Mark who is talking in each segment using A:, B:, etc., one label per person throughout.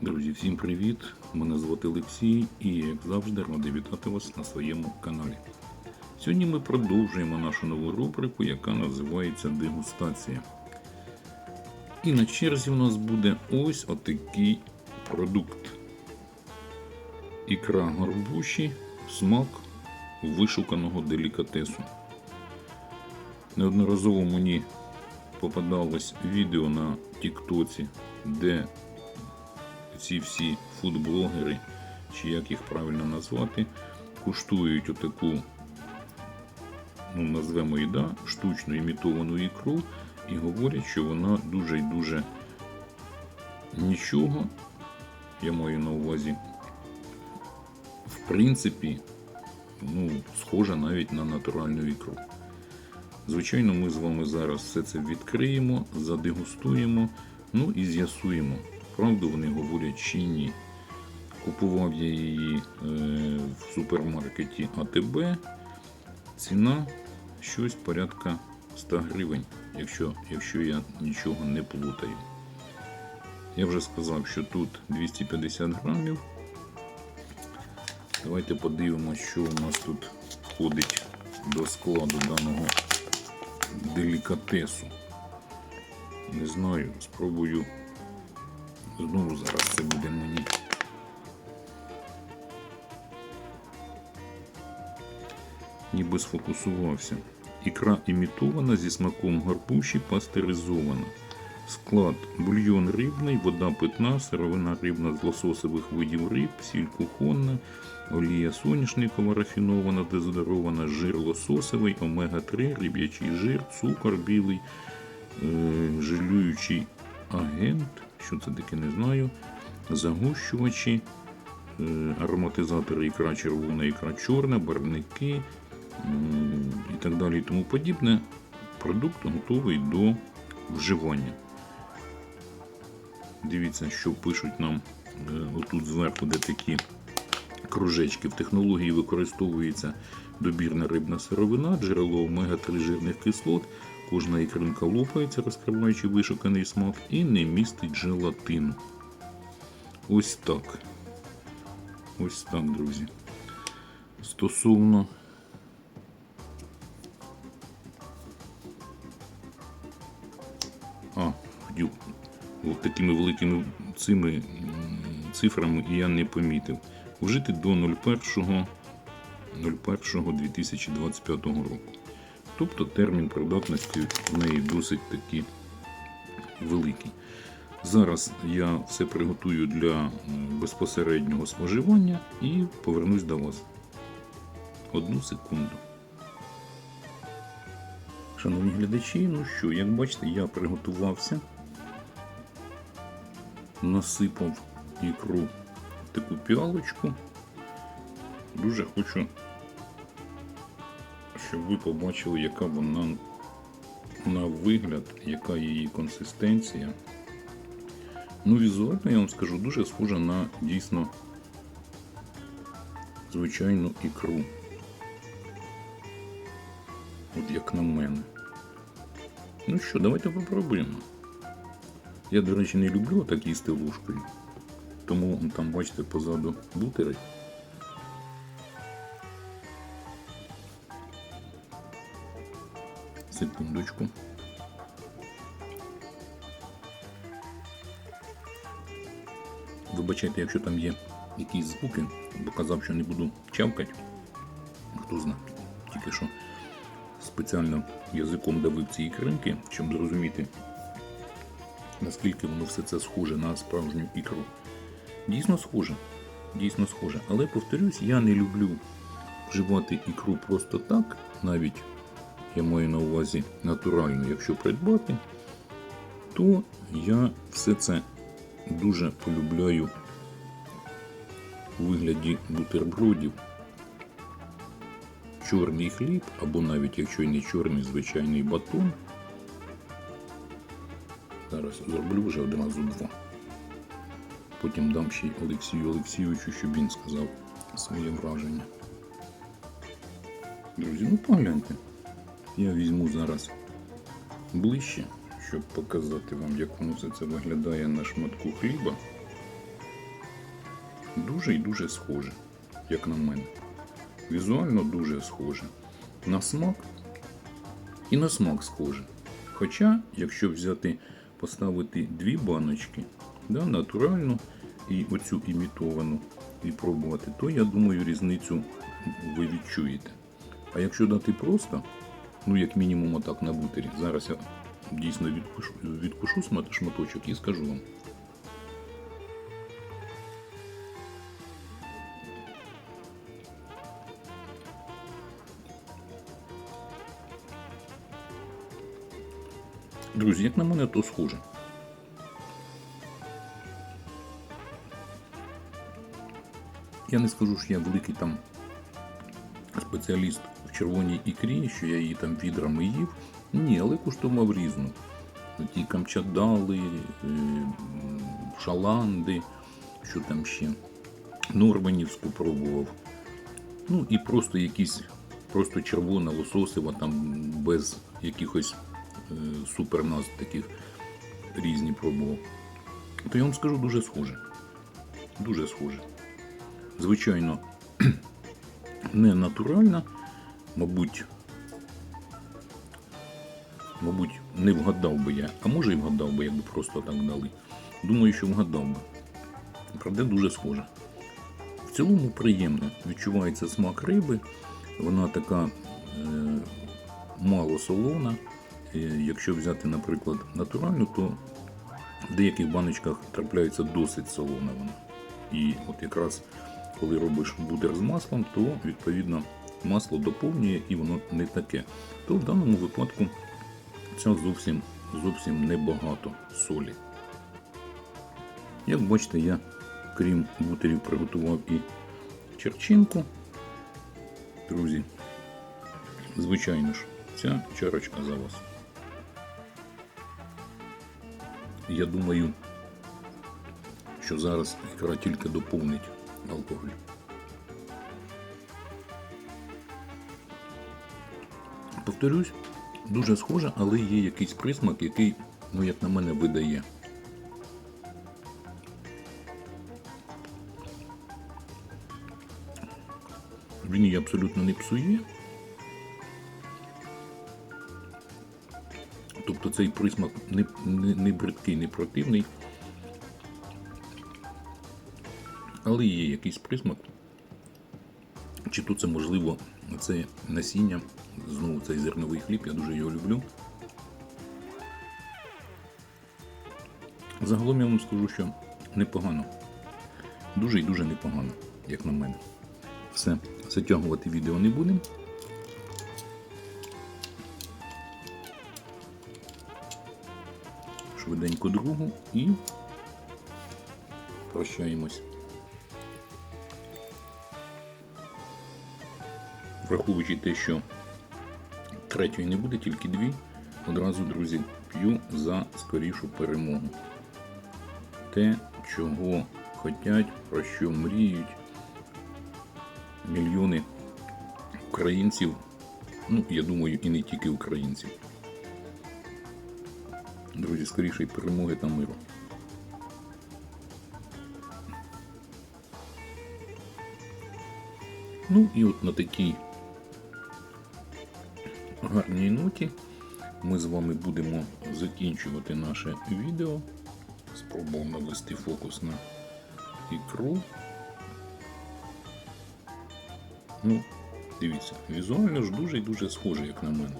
A: Друзі, всім привіт! Мене звати Олексій і, як завжди, радий вітати вас на своєму каналі. Сьогодні ми продовжуємо нашу нову рубрику, яка називається Дегустація. І на черзі у нас буде ось отакий продукт. Ікра горбуші, смак вишуканого делікатесу. Неодноразово мені попадалось відео на Тіктоці, де ці всі фудблогери, чи як їх правильно назвати, куштують отаку, ну, назвемо її, да, штучно імітовану ікру і говорять, що вона дуже і дуже нічого, я маю на увазі, в принципі, ну, схожа навіть на натуральну ікру. Звичайно, ми з вами зараз все це відкриємо, задегустуємо, ну і з'ясуємо, правду вони говорять чи ні. Купував я її е, в супермаркеті АТБ. Ціна щось порядка 100 гривень, якщо, якщо я нічого не плутаю. Я вже сказав, що тут 250 грамів. Давайте подивимося, що у нас тут входить до складу даного делікатесу. Не знаю, спробую. Знову зараз це буде мені. Ніби сфокусувався. Ікра імітована зі смаком гарбуші пастеризована. Склад бульйон рибний, вода питна, сировина рибна з лососових видів риб, сіль кухонна, олія соняшникова рафінована, дезодорована, жир лососовий, омега-3, риб'ячий жир, цукор білий, е, жилюючий агент, що це таке, не знаю, загущувачі, е, ароматизатори ікра червона, ікра чорна, барвники м, і так далі тому подібне. Продукт готовий до вживання. Дивіться, що пишуть нам е, отут зверху, де такі В технології використовується добірна рибна сировина, джерело омега-3 жирних кислот. Кожна ікринка лопається, розкриваючи вишуканий смак, і не містить желатину. Ось так. Ось так, друзі. Стосовно А, хотів от такими великими цими цифрами я не помітив. Вжити до 01 01.2025 року. Тобто термін придатності в неї досить таки великий. Зараз я все приготую для безпосереднього споживання і повернусь до вас. Одну секунду. Шановні глядачі, ну що, як бачите, я приготувався, насипав ікру таку піалочку. Дуже хочу, щоб ви побачили, яка вона на вигляд, яка її консистенція. Ну, візуально, я вам скажу, дуже схожа на дійсно звичайну ікру. От як на мене. Ну що, давайте попробуємо. Я, до речі, не люблю так їсти ложкою. Тому там, бачите, позаду бутери. Секундочку. Вибачайте, якщо там є якісь звуки, бо казав, що не буду чавкати. Хто знає, тільки що спеціально язиком давив ці ікринки, щоб зрозуміти, наскільки воно все це схоже на справжню ікру. Дійсно схоже. Дійсно схоже. Але повторюсь, я не люблю вживати ікру просто так, навіть я маю на увазі натурально, якщо придбати, то я все це дуже полюбляю у вигляді бутербродів чорний хліб, або навіть якщо й не чорний, звичайний батон. Зараз зроблю вже одразу два. Потім дам ще й Олексію Олексійовичу, щоб він сказав своє враження. Друзі, ну погляньте. Я візьму зараз ближче, щоб показати вам, як воно все це виглядає на шматку хліба. Дуже і дуже схоже, як на мене. Візуально дуже схоже. На смак і на смак схоже. Хоча, якщо взяти, поставити дві баночки, да, натуральну і оцю імітовану, і пробувати, то я думаю, різницю ви відчуєте. А якщо дати просто, ну як мінімум отак на бутері, зараз я дійсно відкушу, відкушу шматочок і скажу вам. Друзі, як на мене, то схоже. Я не скажу, що я великий там спеціаліст в червоній ікрі, що я її там відрами їв. Ні, але куштував різну. Ті камчадали, е, шаланди, що там ще. Норманівську пробував. Ну і просто якісь, просто червона лососева, там без якихось е, суперназв таких різні пробував. То я вам скажу дуже схоже. Дуже схоже. Звичайно, не натуральна, мабуть, мабуть, не вгадав би я, а може і вгадав би, якби просто так дали. Думаю, що вгадав би. Правда, дуже схоже. В цілому приємно. Відчувається смак риби. Вона така е, мало солона. Е, якщо взяти, наприклад, натуральну, то в деяких баночках трапляється досить солона вона. І от якраз коли робиш бутер з маслом, то відповідно масло доповнює і воно не таке. То в даному випадку це зовсім, зовсім небагато солі. Як бачите, я крім бутерів приготував і черчинку. Друзі, звичайно ж, ця чарочка за вас. Я думаю, що зараз ікра тільки доповнить алкоголь. Повторюсь, дуже схоже, але є якийсь присмак, який, ну, як на мене, видає. Він її абсолютно не псує. Тобто цей присмак не, не, не бридкий, не противний. Але є якийсь присмак. Чи то це можливо це насіння, знову цей зерновий хліб, я дуже його люблю. Загалом я вам скажу, що непогано. Дуже і дуже непогано, як на мене. Все, затягувати відео не будемо. Швиденько другу і прощаємось. Враховуючи те, що третьої не буде, тільки дві, одразу, друзі, п'ю за скорішу перемогу. Те, чого хотять, про що мріють мільйони українців, ну, я думаю, і не тільки українців. Друзі, скорішої перемоги та миру. Ну і от на такій гарній ноті ми з вами будемо закінчувати наше відео. Спробував навести фокус на ікру. Ну, дивіться, візуально ж дуже і дуже схоже, як на мене.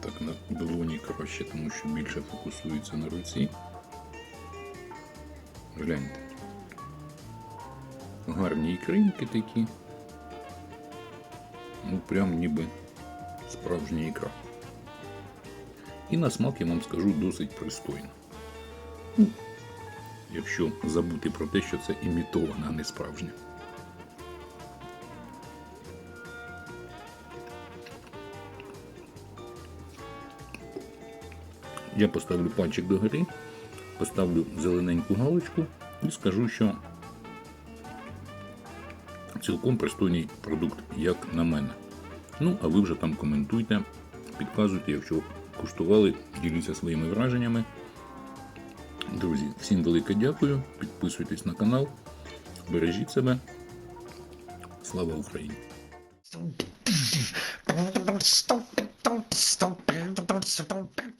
A: Так на долоні краще, тому що більше фокусується на руці. Гляньте. Гарні ікринки такі. Ну, прям ніби справжня ікра. І на смак я вам скажу досить пристойно. Ну, якщо забути про те, що це імітована, а не справжня. Я поставлю пальчик до гори, поставлю зелененьку галочку і скажу, що цілком пристойний продукт, як на мене. Ну, а ви вже там коментуйте, підказуйте, якщо куштували, діліться своїми враженнями. Друзі, всім велике дякую. Підписуйтесь на канал, бережіть себе. Слава Україні!
B: Stop, stop, stop.